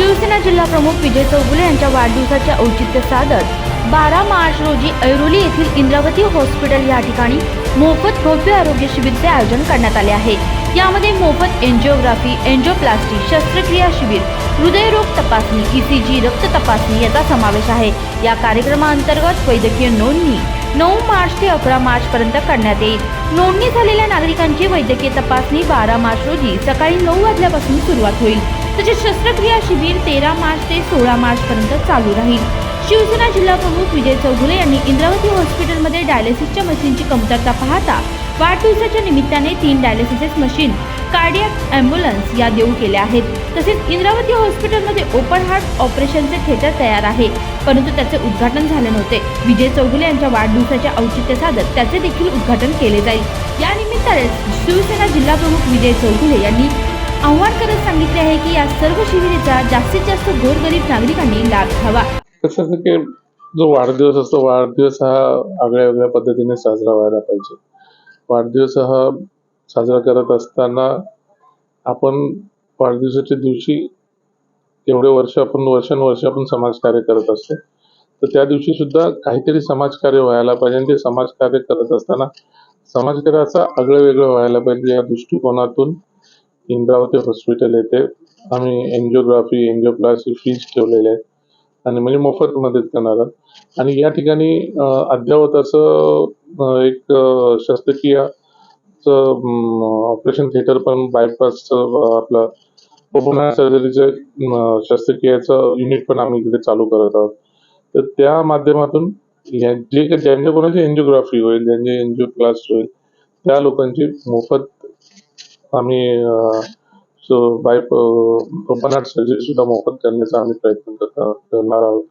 जिल्हा प्रमुख विजय चौगुले यांच्या वाढदिवसाचे औचित्य साधत बारा मार्च रोजी ऐरोली येथील इंद्रावती हॉस्पिटल या ठिकाणी मोफत भव्य आरोग्य शिबिरचे आयोजन करण्यात आले आहे. यामध्ये मोफत एन्जिओग्राफी एन्जिओप्लास्टी शस्त्रक्रिया शिबिर हृदयरोग तपासणी ईसीजी रक्त तपासणी याचा समावेश आहे. या कार्यक्रमाअंतर्गत वैद्यकीय नोंदणी नऊ मार्च ते अकरा मार्च पर्यंत करण्यात येईल. नोंदणी झालेल्या नागरिकांची वैद्यकीय तपासणी बारा मार्च रोजी सकाळी नऊ वाजल्यापासून सुरुवात होईल. तसेच शस्त्रक्रिया शिबिर तेरा मार्च ते सोळा मार्च पर्यंत चालू राहील. शिवसेना जिल्हा प्रमुख विजय चौगुले यांनी इंद्रावती हॉस्पिटलमध्ये डायलिसिसच्या मशीनची कमतरता पाहता वाढदिवसाच्या निमित्ताने तीन डायलिसिस मशीन कार्डियाक ॲम्ब्युलन्स या देऊ केल्या आहेत. तसेच इंद्रावती हॉस्पिटलमध्ये ओपन हार्ट ऑपरेशनचे थिएटर तयार आहे. परंतु त्याचे उद्घाटन झाले नव्हते. विजय चौगुले यांच्या वाढदिवसाचे औचित्य साधत त्याचे देखील उद्घाटन केले जाईल. या निमित्ताने शिवसेना जिल्हा प्रमुख विजय चौगुले यांनी आव्हान करत सांगितले आहे की या सर्व शिबिरेचा जास्तीत जास्त गोरगरीब नागरिकांनी लाभ घ्यावा. कसं की जो वाढदिवस असतो वाढदिवस हा आगळ्या वेगळ्या पद्धतीने साजरा व्हायला पाहिजे. वाढदिवस हा साजरा करत असताना आपण वाढदिवसाच्या दिवशी एवढे वर्ष आपण वर्षानुवर्ष आपण समाजकार्य करत असतो. तर त्या दिवशी सुद्धा काहीतरी समाजकार्य व्हायला पाहिजे आणि ते समाजकार्य करत असताना समाजकार्याचा आगळं वेगळं व्हायला पाहिजे या दृष्टिकोनातून इंद्रावती हॉस्पिटल येथे आम्ही एन्जिओग्राफी एन्जिओप्लास्टी फीज ठेवलेले आहेत आणि म्हणजे मोफत मदत करणार आहोत. आणि या ठिकाणी अद्यावत असं एक शस्त्रक्रिय शस्त्रक्रियाचं ऑपरेशन थिएटर पण बायपासचं आपलं ओपन सर्जरीचं शस्त्रक्रियाचं युनिट पण आम्ही तिथे चालू करत आहोत तर त्या माध्यमातून या- जे काही ज्यांच्या कोणाची एन्जिओग्राफी होईल ज्यांचे क्लास होईल त्या लोकांची मोफत आम्ही बाय ओपन सर्जरी सुद्धा मोफत करण्याचा आम्ही प्रयत्न करणार आहोत.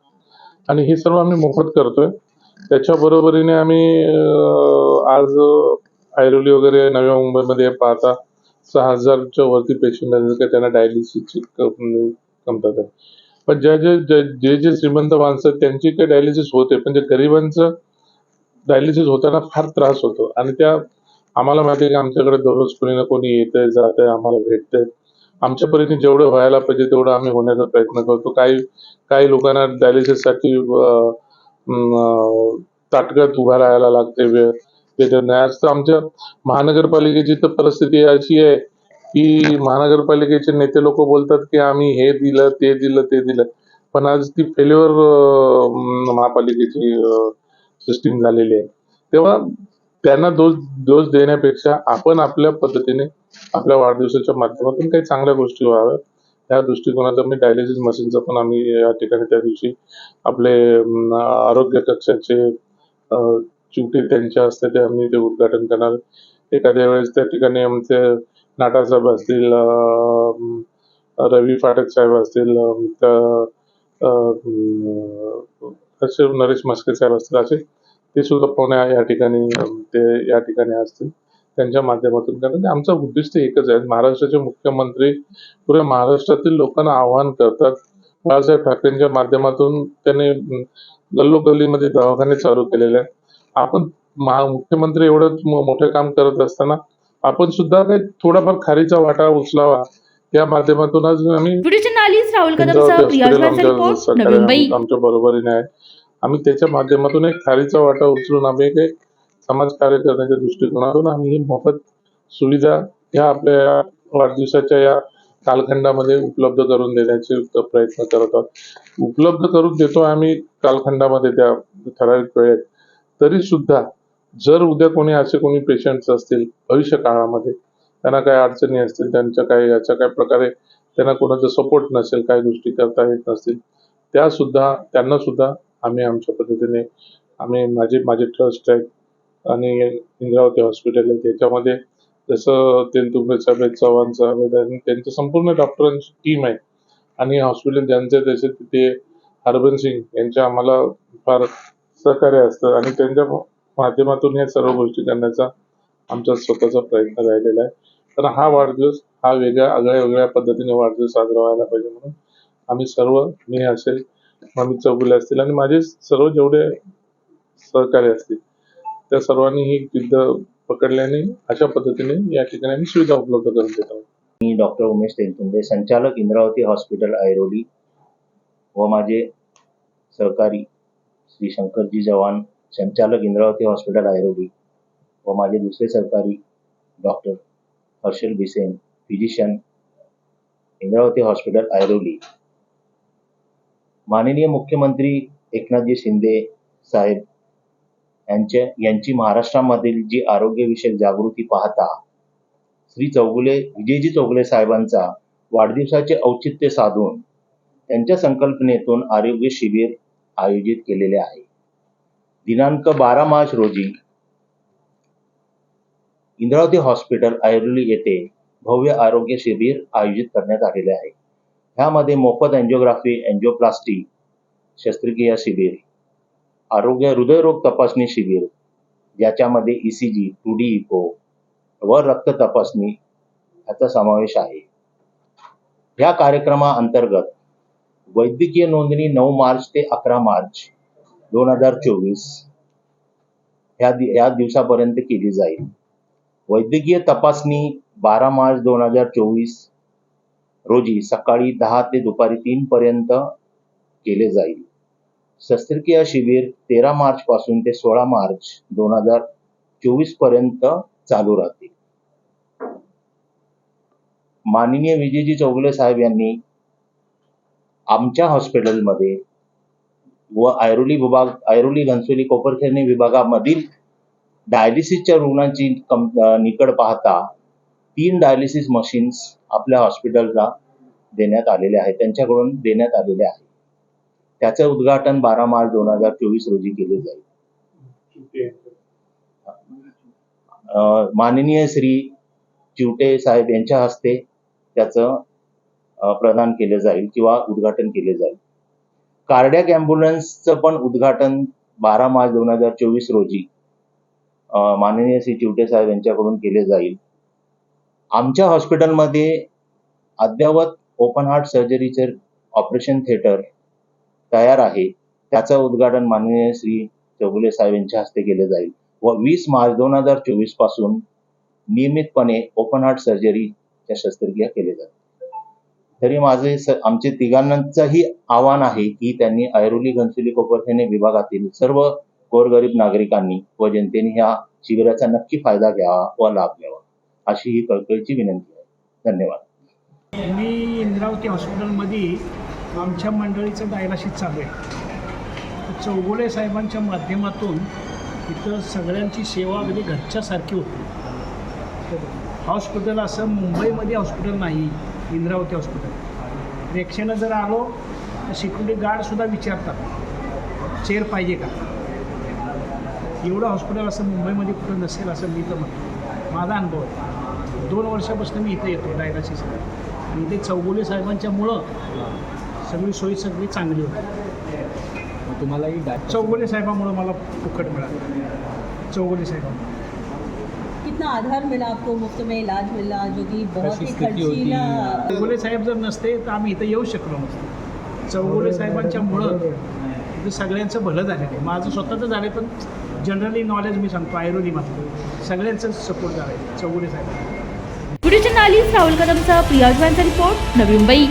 आणि हे सर्व आम्ही मोफत करतोय. त्याच्या बरोबरीने आम्ही आज ऐरोली वगैरे नव्या मुंबईमध्ये पाहता सहा हजारच्या वरती पेशंट आहेत त्यांना डायलिसिसची कमतात आहे. पण ज्या जे जे- जे जे श्रीमंत माणसं आहेत, त्यांची काही डायलिसिस होते. पण जे गरिबांचं डायलिसिस होताना फार त्रास होतो. आणि त्या आम्हाला माहिती आहे की आमच्याकडे दररोज कोणी ना कोणी येतंय जातंय आम्हाला भेटतंय. आमच्या परीने जेवढं व्हायला पाहिजे तेवढं आम्ही होण्याचा प्रयत्न करतो. काही काही लोकांना डायलिसिससाठी साठी ताटकळत उभा राहायला लागते वेळ नाही. आज तर आमच्या महानगरपालिकेची तर परिस्थिती अशी आहे की महानगरपालिकेचे नेते लोक बोलतात की आम्ही हे दिलं ते दिलं ते दिलं. पण आज ती फेल्युअर महापालिकेची सिस्टीम झालेली आहे. तेव्हा त्यांना दोष दोष देण्यापेक्षा आपण आपल्या पद्धतीने आपल्या वाढदिवसाच्या माध्यमातून काही चांगल्या गोष्टी व्हाव्या या दृष्टिकोनाचा मी डायलिसिस मशीनचा पण आम्ही या ठिकाणी त्या दिवशी आपले आरोग्य कक्षाचे अं, चिवटे त्यांच्या असते ते आम्ही ते उद्घाटन करणार. एखाद्या वेळेस त्या ठिकाणी आमचे नाटा साहेब असतील रवी फाटक साहेब असतील असे नरेश मस्के साहेब असतील असे ते सुद्धा पाहुणे या ठिकाणी ते या ठिकाणी असतील त्यांच्या माध्यमातून. कारण आमचं उद्दिष्ट एकच आहे. महाराष्ट्राचे मुख्यमंत्री पुऱ्या महाराष्ट्रातील लोकांना आवाहन करतात. बाळासाहेब ठाकरेंच्या माध्यमातून त्यांनी गल्लोगल्लीमध्ये दवाखाने चालू केलेले आहेत. आपण महा मुख्यमंत्री एवढं मोठं काम करत असताना आपण सुद्धा काही थोडाफार खारीचा वाटा उचलावा या माध्यमातून आज आम्ही आमच्या बरोबरीने आहे. आम्ही त्याच्या माध्यमातून एक खारीचा वाटा उचलून आम्ही एक एक समाजकार्य करण्याच्या दृष्टिकोनातून आम्ही ही मोफत सुविधा ह्या आपल्या या वाढदिवसाच्या या कालखंडामध्ये उपलब्ध करून देण्याचे प्रयत्न करत आहोत. उपलब्ध करून देतो आम्ही कालखंडामध्ये त्या ठराविक वेळेत. तरी सुद्धा जर उद्या कोणी असे कोणी पेशंट्स असतील भविष्य काळामध्ये त्यांना काही अडचणी असतील त्यांच्या काही याच्या काही प्रकारे त्यांना कोणाचा सपोर्ट नसेल काही गोष्टी करता येत नसतील त्या सुद्धा त्यांना सुद्धा आम्ही आमच्या पद्धतीने आम्ही माझे माझे ट्रस्ट आहेत. आणि इंद्रावती हॉस्पिटल आहे. त्याच्यामध्ये जसं तेलतुंबे साहेब चव्हाण साहेब आहेत आणि त्यांचं संपूर्ण डॉक्टरांची टीम आहे. आणि हॉस्पिटल ज्यांचे त्याचे तिथे हरबन सिंग यांच्या आम्हाला फार सहकार्य असतं. आणि त्यांच्या माध्यमातून या सर्व गोष्टी करण्याचा आमचा स्वतःचा प्रयत्न राहिलेला आहे. तर हा वाढदिवस हा वेगळ्या आगळ्या वेगळ्या पद्धतीने वाढदिवस साजरा व्हायला पाहिजे म्हणून आम्ही सर्व मी असेल मम्मी चौगुले असतील आणि माझे सर्व जेवढे सहकारी असतील त्या सर्वांनी ही जिद्द पकडल्याने अशा पद्धतीने या ठिकाणी आम्ही सुविधा उपलब्ध करून देत आहोत. मी डॉक्टर उमेश तेलतुंबे संचालक इंद्रावती हॉस्पिटल ऐरोली व माझे सहकारी श्री शंकरजी चव्हाण संचालक इंद्रावती हॉस्पिटल ऐरोली व माझे दुसरे सहकारी doctor Harshal Bisen physician Indravati hospital Airoli माननीय मुख्यमंत्री एकनाथजी शिंदे साहेब यांच्या यांची महाराष्ट्रामधील जी आरोग्यविषयक जागृती पाहता श्री चौगुले विजयजी चौगुले साहेबांचा वाढदिवसाचे औचित्य साधून त्यांच्या संकल्पनेतून आरोग्य शिबिर आयोजित केलेले आहे. दिनांक बारा मार्च रोजी इंद्रावती हॉस्पिटल ऐरोली येथे भव्य आरोग्य शिबिर आयोजित करण्यात आलेले आहे. ह्यामध्ये मोफत अँजिओग्राफी अँजिओप्लास्टी शस्त्रक्रिया शिबिर आरोग्य हृदयरोग तपासणी शिबिर ज्याच्यामध्ये E C G two D echo व रक्त तपासणी याचा समावेश आहे. या कार्यक्रमाअंतर्गत वैद्यकीय नोंदणी नऊ मार्च ते अकरा मार्च दोन हजार चोवीस ह्या दि या दिवसापर्यंत केली जाईल. वैद्यकीय तपासणी बारा मार्च दोन हजार चोवीस रोजी सकाळी दहा ते दुपारी तीन पर्यंत केले जाईल. शस्त्रक्रिया शिबिर तेरा मार्च पासून ते सोळा मार्च दोन हजार चोवीसपर्यंत चालू राहतील माननीय विजयजी चौगुले साहेब यांनी आमच्या हॉस्पिटलमध्ये व ऐरोली विभाग ऐरोली घनसोली कोपरखेरणे विभागामधील डायलिसिसच्या रुग्णांची कम निकड पाहता तीन डायलिसिस मशीन्स आपल्या हॉस्पिटलला देण्यात आलेले आहे त्यांच्याकडून देण्यात आलेले आहे त्याचं उद्घाटन बारा मार्च दोन हजार चोवीस रोजी केले जाईल. माननीय श्री चिवटे साहेब यांच्या हस्ते त्याचं प्रदान केले जाईल किंवा उद्घाटन केले जाईल. कार्डियाक ॲम्ब्युलन्सचं पण उद्घाटन बारा मार्च दोन हजार चोवीस रोजी माननीय श्री चिवटे साहेब यांच्याकडून केले जाईल. आमच्या हॉस्पिटलमध्ये अद्ययावत ओपन हार्ट सर्जरीचे ऑपरेशन थिएटर तयार आहे. त्याचं उद्घाटन माननीय श्री चौगुले साहेब यांच्या हस्ते केले जाईल. व वीस मार्च दोन हजार चोवीसपासून नियमितपणे ओपन हार्ट सर्जरीच्या शस्त्रक्रिया केल्या जातात. तरी माझे आमचे तिघांचंही आव्हान आहे की त्यांनी ऐरोली घनसुली कोपरखेने विभागातील सर्व गोरगरीब नागरिकांनी व जनतेने ह्या शिबिराचा नक्की फायदा घ्यावा व लाभ घ्यावा. अशी ही कळकळीची विनंती आहे. धन्यवाद. मी इंद्रावती हॉस्पिटलमध्ये आमच्या मंडळीचं डायलासिस चालू आहे. चौगुले साहेबांच्या माध्यमातून इथं सगळ्यांची सेवा अगदी घरच्यासारखी होती. हॉस्पिटल असं मुंबईमध्ये हॉस्पिटल नाही इंद्रावती हॉस्पिटल. रिक्षेनं जर आलो तर सिक्युरिटी गार्डसुद्धा विचारतात चेअर पाहिजे का? एवढं हॉस्पिटल असं मुंबईमध्ये कुठं नसेल असं मी तर म्हणतो. माझा अनुभव आहे. दोन वर्षापासून मी इथे येतो डायलासिस आणि इथे चौगुले साहेबांच्यामुळं सगळी सोयी सगळी चांगली होती. मग तुम्हालाही चौगुले साहेबामुळं मला फुकट मिळालं. चौगुले साहेबांमुळे. कितना आधार मिला आपको मुफ्त में इलाज मिला जो कि बहुत ही? खर्चीला चौगुले साहेब जर नसते तर आम्ही इथं येऊ शकलो नसतो. चौगुले साहेबांच्यामुळं इथं सगळ्यांचं भलं झालेलं आहे. माझं स्वतःचं झालं आहे पण जनरली नॉलेज मी सांगतो आयुर्वेदी माझं सगळ्यांचं सपोर्ट झालं आहे चौगुले साहेब व्हिडिओ नाली राहुल कदमचा प्रिया जवानचा रिपोर्ट नवी मुंबई.